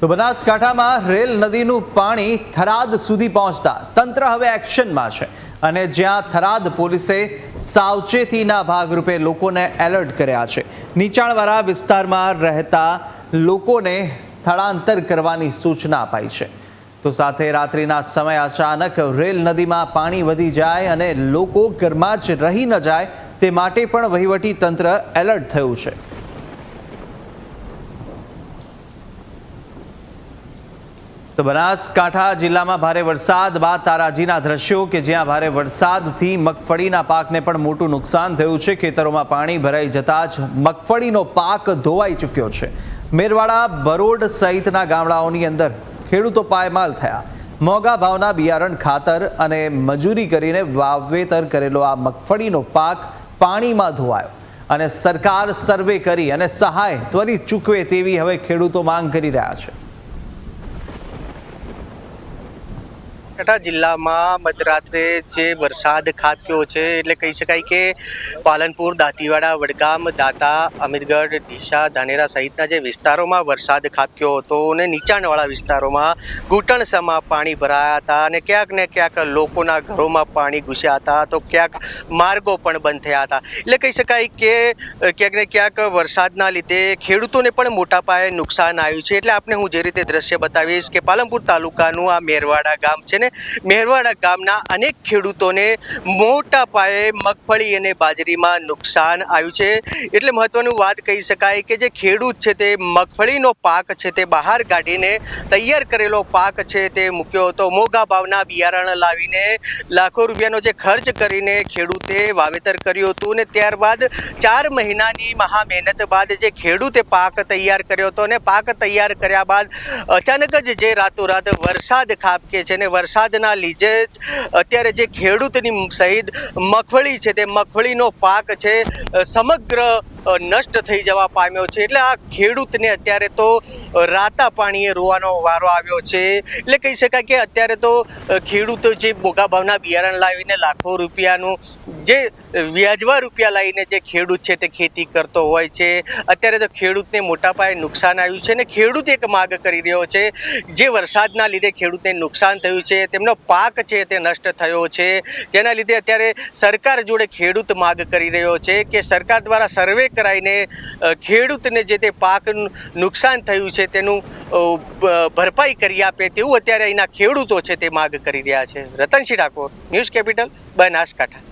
તો બનાસકાંઠામાં રેલ નદીનું પાણી થરાદ સુધી પહોંચતા તંત્ર હવે એક્શનમાં છે અને જ્યાં થરાદ પોલીસે સાવચેતીના ભાગરૂપે લોકોને એલર્ટ કર્યા છે. નીચાણવાળા વિસ્તારમાં રહેતા લોકોને સ્થળાંતર કરવાની સૂચના અપાઈ છે. તો સાથે રાત્રિના સમય અચાનક રેલ નદીમાં પાણી વધી જાય અને લોકો ઘરમાં જ રહી ન જાય તે માટે પણ વહીવટી તંત્ર એલર્ટ થયું છે. તો બનાસકાંઠા જિલ્લામાં ભારે વરસાદ, બાદ તારાજીના દ્રશ્યો કે જ્યાં ભારે વરસાદથી મગફળીના પાકને પણ મોટું નુકસાન થયું છે. ખેતરોમાં પાણી ભરાઈ જતા જ મગફળીનો પાક ધોવાઈ ચૂક્યો છે. મેરવાડા, બરોડ સહિતના ગામડાઓની અંદર ખેડૂતો પાયમાલ થયા. મોંઘા ભાવના બિયારણ ખાતર અને મજૂરી કરીને વાવેતર કરેલો આ મગફળીનો પાક પાણીમાં ધોવાયો અને સરકાર સર્વે કરી અને સહાય ત્વરિત ચૂકવે તેવી હવે ખેડૂતો માંગ કરી રહ્યા છે. બનાસકાંઠા જિલ્લામાં મધરાત્રે જે વરસાદ ખાબક્યો છે, એટલે કહી શકાય કે પાલનપુર, દાંતીવાડા, વડગામ, દાતા, અમીરગઢ, ડીસા, ધાનેરા સહિતના જે વિસ્તારોમાં વરસાદ ખાબક્યો હતો અને નીચાણવાળા વિસ્તારોમાં ઘૂંટણસમાં પાણી ભરાયા હતા અને ક્યાંક ને ક્યાંક લોકોના ઘરોમાં પાણી ઘૂસ્યા હતા તો ક્યાંક માર્ગો પણ બંધ થયા હતા. એટલે કહી શકાય કે ક્યાંક ને ક્યાંક વરસાદના લીધે ખેડૂતોને પણ મોટા પાયે નુકસાન આવ્યું છે. એટલે આપણે હું જે રીતે દ્રશ્ય બતાવીશ કે પાલનપુર તાલુકાનું આ મેરવાડા ગામ છે ને મેરવાડા ગામના અનેક ખેડૂતોને મોટા પાયે મગફળી અને બાજરીમાં નુકસાન આવ્યું છે. એટલે મહત્વનું વાત કહી શકાય કે જે ખેડૂત છે તે મગફળીનો પાક છે તે બહાર કાઢીને તૈયાર કરેલો પાક છે તે મૂક્યો હતો. મોંઘા ભાવના બિયારણ લાવીને લાખો રૂપિયાનો જે ખર્ચ કરીને ખેડૂતે વાવેતર કર્યું હતું ને ત્યારબાદ ચાર મહિનાની મહા મહેનત બાદ જે ખેડૂતે પાક તૈયાર કર્યો હતો અને પાક તૈયાર કર્યા બાદ અચાનક જ જે રાતોરાત વરસાદ ખાબકે છે ને વરસાદના લીધે જ અત્યારે જે ખેડૂતની સહિત મગફળી છે તે મગફળીનો પાક છે સમગ્ર નષ્ટ થઈ જવા પામ્યો છે. એટલે આ ખેડૂતને અત્યારે તો રાતા પાણીએ રોવાનો વારો આવ્યો છે. એટલે કહી શકાય કે અત્યારે તો ખેડૂતો જે મોંઘા ભાવના બિયારણ લાવીને લાખો રૂપિયાનું જે વ્યાજવા રૂપિયા લાવીને જે ખેડૂત છે તે ખેતી કરતો હોય છે. અત્યારે તો ખેડૂતને મોટા પાયે નુકસાન આવ્યું છે અને ખેડૂત એક માગ કરી રહ્યો છે. જે વરસાદના લીધે ખેડૂતને નુકસાન થયું છે તેમનો પાક છે તે નષ્ટ થયો છે. જેના લીધે અત્યારે સરકાર જોડે ખેડૂત માગ કરી રહ્યો છે કે સરકાર દ્વારા સર્વે કરાવીને ખેડૂતને જે તે પાક નુકસાન થયું છે તેનું ભરપાઈ કરી આપે તેવું અત્યારે અહીંના ખેડૂતો છે તે માગ કરી રહ્યા છે. Ratansinh Thakor, News Capital, Banaskantha.